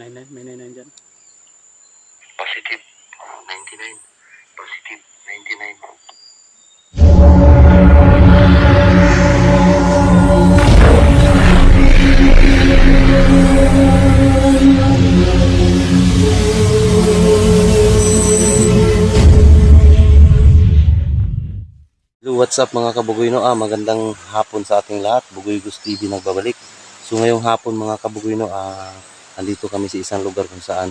99, may 99 dyan. Positive. 99. Positive. 99. Hello, what's up mga kabugoy no? Ah, magandang hapon sa ating lahat. Bugoy Gus TV nagbabalik. So ngayong hapon mga kabugoy no, ah, andito kami sa isang lugar kung saan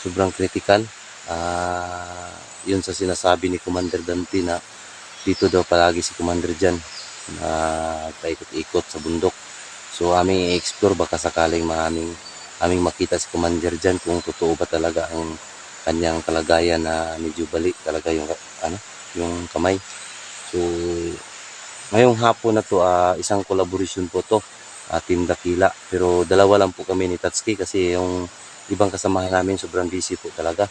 sobrang critical. Ah, yun sa sinasabi ni Commander Dante na dito daw palagi si Commander Jan na paikot-ikot sa bundok. So aming i-explore baka sakaling maaming aming makita si Commander Jan kung totoo ba talaga ang kanyang kalagayan na medyo balik talaga yung ano yung kamay. So, ngayong hapon na to, ah, isang collaboration po to, uh, Team Dakila. Pero dalawa lang po kami ni Tatsuki kasi yung ibang kasamahan namin sobrang busy po talaga.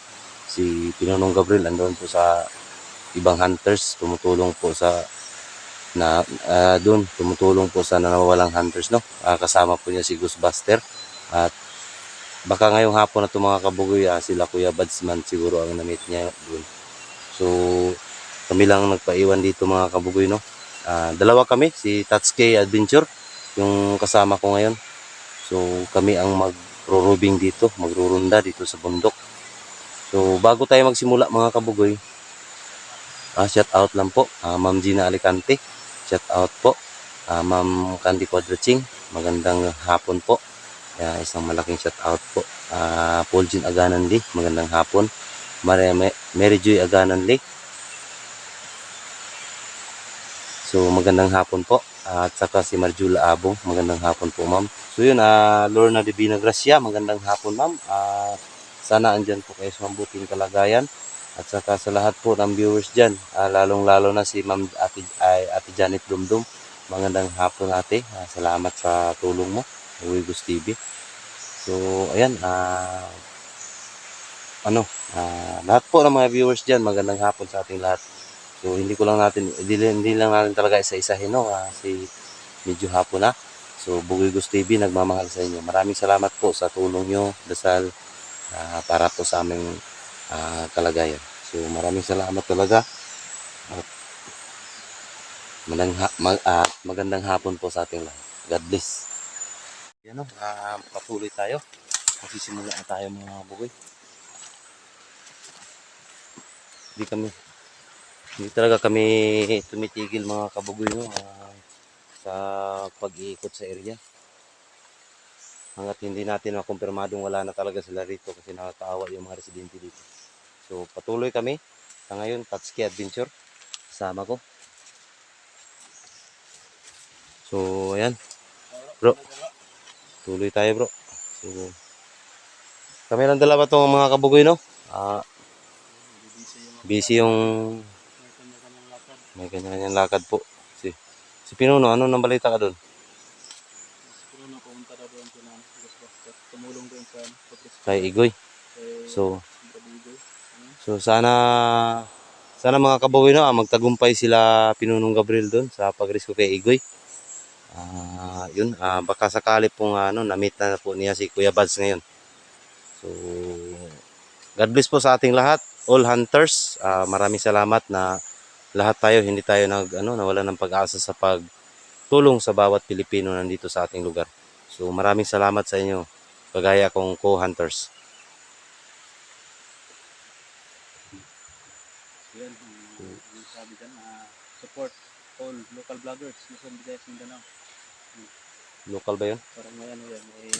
Si Pinonong Gabriel andun po sa ibang hunters, tumutulong po sa na ah, doon tumutulong po sa nawawalang hunters no Ah, kasama po niya si Ghostbuster at baka ngayong hapon na to mga kabugoy ah, sila Kuya Badsman siguro ang na-meet niya doon so kami lang nagpaiwan dito mga kabugoy no. Ah, dalawa kami, si Tatsuki Adventure, yung kasama ko ngayon. So kami ang magro-roving dito, magrurunda dito sa bundok. So bago tayo magsimula mga kabugoy, ah, shout out lang po, ah, Ma'am Gina Alicante, shout out po, ah, Ma'am Candy Quadraching, magandang hapon po. Kaya isang malaking shout out po. Ah, Paul Jean Aganan Lee, magandang hapon. Mary, Mary Joy Aganan So magandang hapon po. At saka si Marjula Abong, magandang hapon po ma'am. So yun, ah Lorna Divina Gracia, magandang hapon ma'am. Ah sana andyan po kayo sa mabuting kalagayan. At saka sa lahat po ng viewers dyan, ah, lalong-lalo na si ma'am Ate, ay, Ate Janet Dumdum. Magandang hapon ate. Ah, salamat sa tulong mo, Uwigos TV. So ayan, ah ano, ah, lahat po ng mga viewers dyan, magandang hapon sa ating lahat. So hindi ko lang natin hindi, hindi lang natin talaga isa-isahin no kasi medyo hapon na. So Bugoy Gus TV nagmamahal sa inyo. Maraming salamat po sa tulong nyo, dasal ah, para po sa aming ah, kalagayan. So maraming salamat talaga. At magandang, ha- mag, ah, magandang hapon po sa ating lahat. God bless. Yan o, ah, patuloy tayo. Magsisimula na tayo mga bugoy. Hindi kami hindi talaga kami tumitigil mga kabugoy no, ah, sa pag-iikot sa area. Hanggat hindi natin makumpirmadong wala na talaga sila rito kasi nakakaawa yung mga residente dito. So patuloy kami sa ngayon, Tatsuki Adventure. Kasama ko. So ayan. Bro. Tuloy tayo bro. So, kami lang dalawa tong mga kabugoy no. Ah, busy yung may kanya-kanyang lakad po. Si, si Pinuno, ano nang balita ka doon? Siguro na pumunta na doon Ghostbuster. Tumulong doon sa Kay Igoy. kay So, Gabigoy. so sana sana mga kabawi no, ah, magtagumpay sila Pinunong Gabriel doon sa pagrescue kay Igoy. Ah, yun, ah, baka sakali pong ano, na-meet na po niya si Kuya Bads ngayon. So, God bless po sa ating lahat, all hunters. Ah, maraming salamat na lahat tayo hindi tayo nag ano nawala ng pag-asa sa pagtulong sa bawat Pilipino nandito sa ating lugar. So maraming salamat sa inyo kagaya kong co-hunters. Yan, yung sabi dyan, ah, support all local vloggers, Luzon, Visayas, Mindanao. Local ba 'yun? Parang may ano yan, may.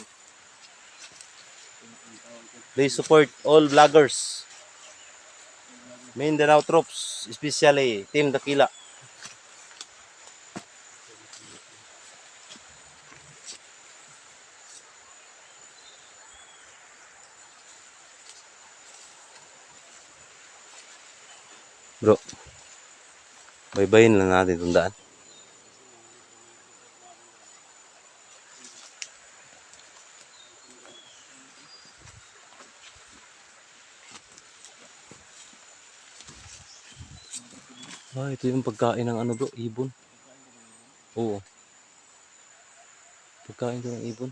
Please support all vloggers. Mindanao troops, especially Team Dakila. Bro, baybayin lang natin itong daan. Ah, ito yung pagkain ng ano bro, ibon. Oo. Pagkain ng ibon.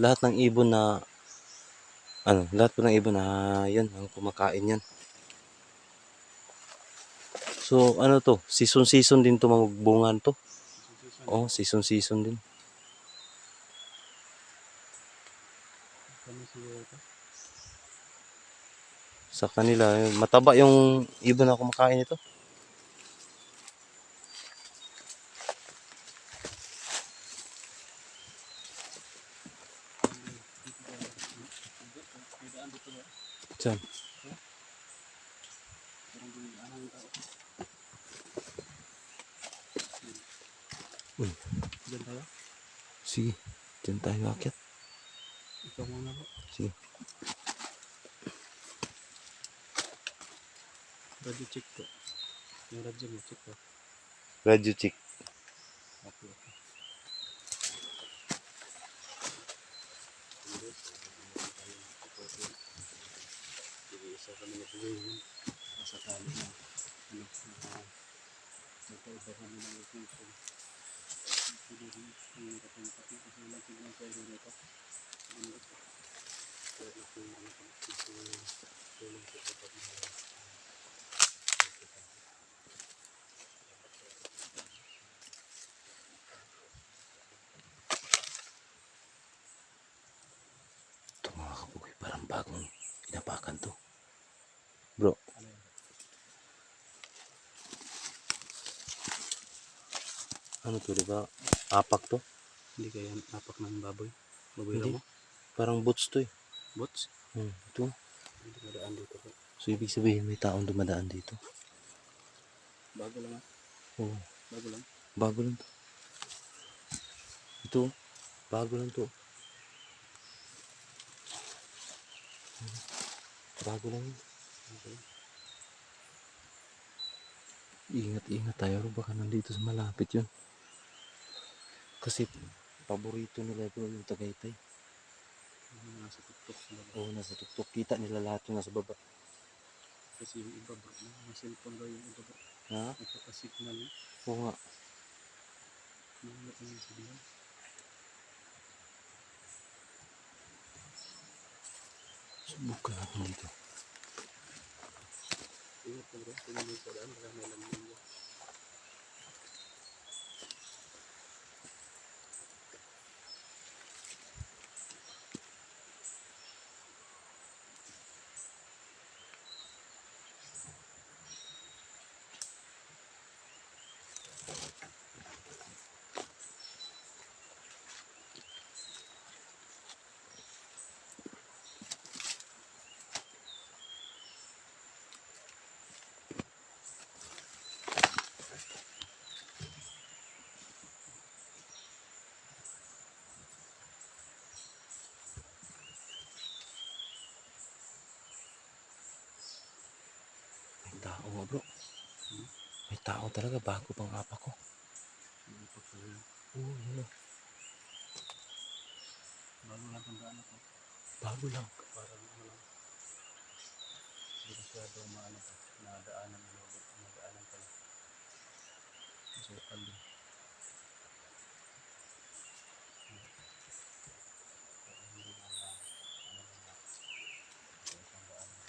Lahat ng ibon na ano, lahat po ng ibon na yan, ang kumakain yan. So, ano to? Season-season din to magbungan to. Oh, season-season din. Kami siguro ito. Sa kanila, mataba yung ibon na kumakain ito. Diyan. Uy. Diyan tayo. Sige, diyan tayo akit. Ikaw muna po. Sige. Radio check po. Yung radyo mo, check po. Radio chick. Okay, okay. Isa kami na tuloy Nasa tali na. Ano, na nagkaiba kami ng location. Sige, yung kapag pati kasi walang signal sa ilo nito. Ano ito? Kaya na kung ano kung tulong sa kapag na Ito mga kabugoy, parang bagong inapakan to. Bro, ano yun? Ano to, di ba? Apak to? Hindi kaya napak ng baboy. Baboy Hindi. mo? Parang boots to eh. Bots? Hmm, ito. Hindi madaan dito po. So, ibig sabihin may taong dumadaan dito. Bago lang ah. Oo, Bago lang. bago lang to. Ito, bago lang to. Bago lang yun. Okay. Ingat-ingat tayo. Baka nandito sa malapit yun. Kasi, paborito nila bro yung Tagaytay. Nasa tuktok baba. Oo, nasa tuktok. Kita nila lahat yung nasa baba. Kasi yung iba bro, mga cellphone daw yung iba bro. Ha? Nagpapasignal. Oo nga. Mga ano yung sabihin. Subukan natin dito. Ingat ka bro. Tingnan mo sa daan. Baka may lamin tao nga bro. May tao talaga bago pang apa ko. Oo, yun na. Bago lang ang daan ako. Bago lang. Parang ano lang. Hindi masyado maano pa. Nadaanan. Nadaanan pa lang. So, kali. Hindi na na. Ano na na. So, isang daanan.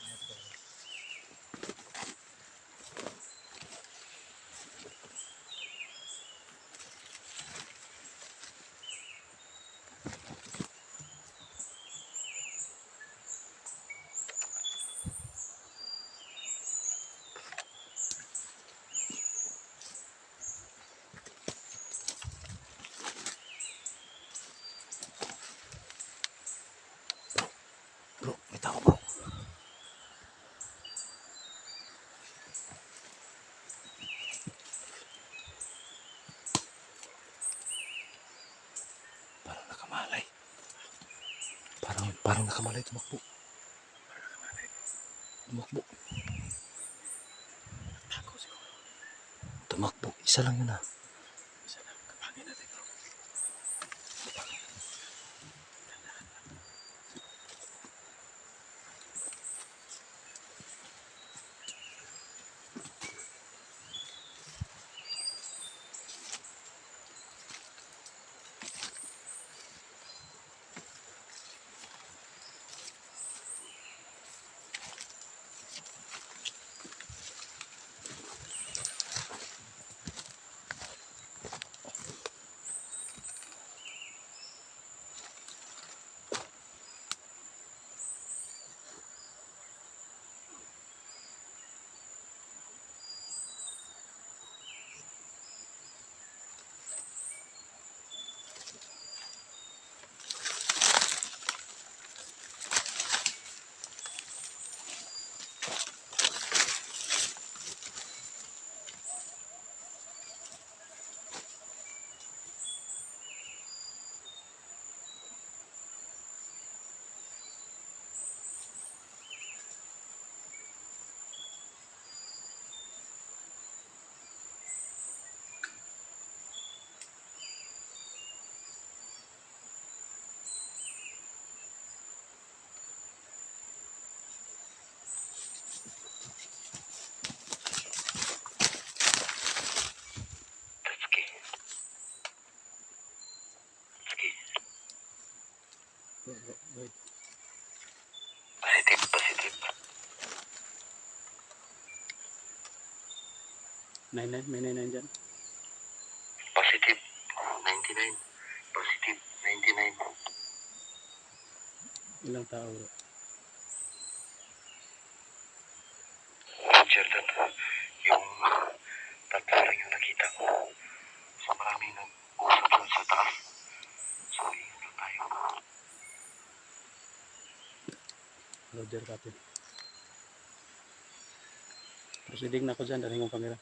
Ingat ka, bro. Bro, may tao bro. Parang nakamalay. Parang, parang nakamalay tumakbo. Tumakbo. Tako siguro. Tumakbo. Isa lang yun ah. Positive, positive. Nine nine, may nine nine dyan. Positive, 99. Positive, 99. Ilang tao bro? Roger Captain. Proceeding na ako dyan, dali kong camera.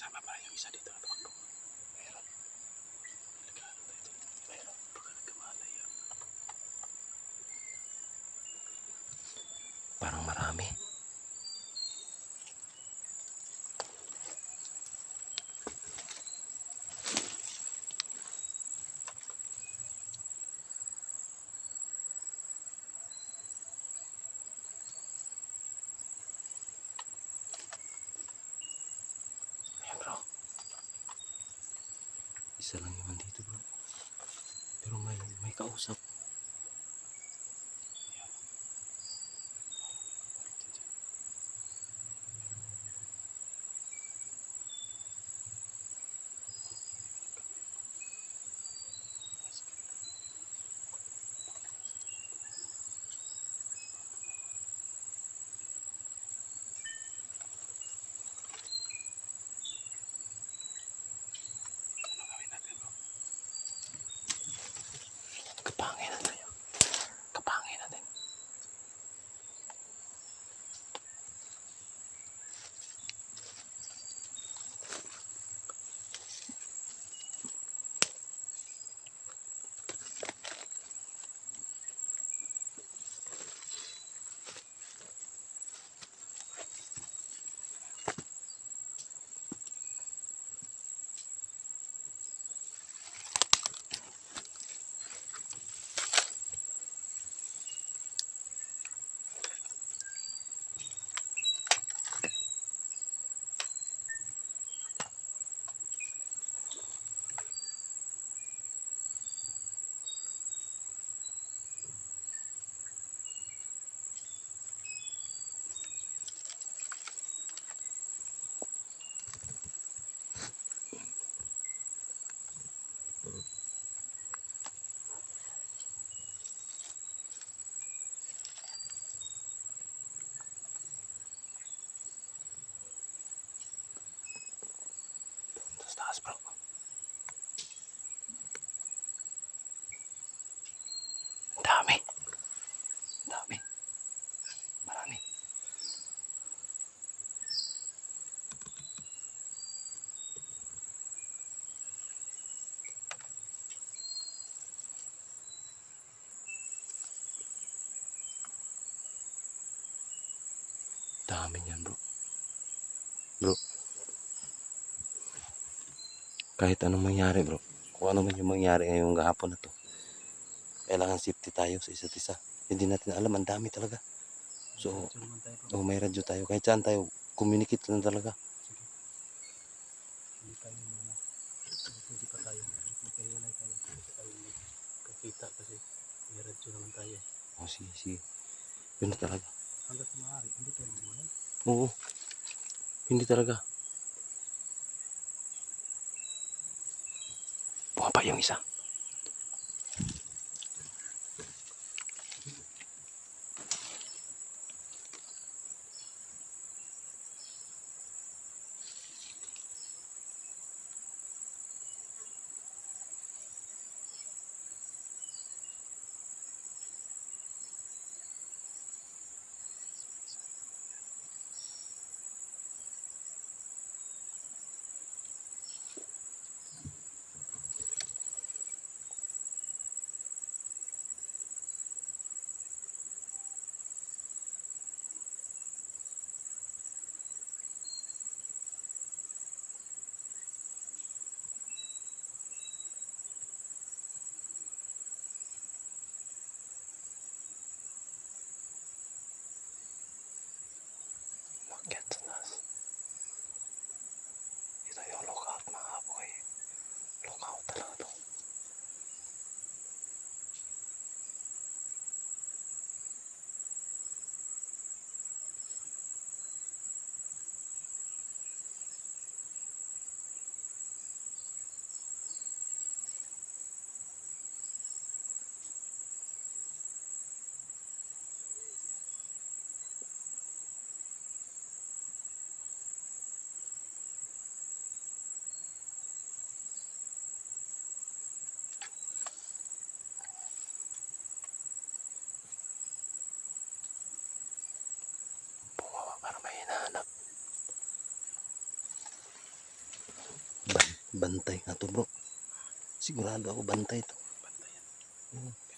May kasama pa yung isa dito na tumakbo. Mayroon. Nagkaano tayo dito. Mayroon. Baka nagkamalay yan. Parang marami. Ayan bro. Isa lang yung dito bro. Pero may, may kausap. Dami niyan bro. Bro. Kahit anong mangyari bro. Kung ano man yung mangyari ngayong gahapon na to. Kailangan safety tayo sa isa't isa. Hindi natin alam. Ang dami talaga. So, oh, may radyo tayo. Kahit saan tayo, communicate lang talaga. Magkakita kasi may radyo naman tayo. Oh, sige, sige. Yun na talaga. Hanggat maaari, hindi tayo maghiwalay. Oo. Hindi talaga. Bumaba yung isa. Bantay nga to bro. Sigurado ako bantay to. Bantay yan. Hmm.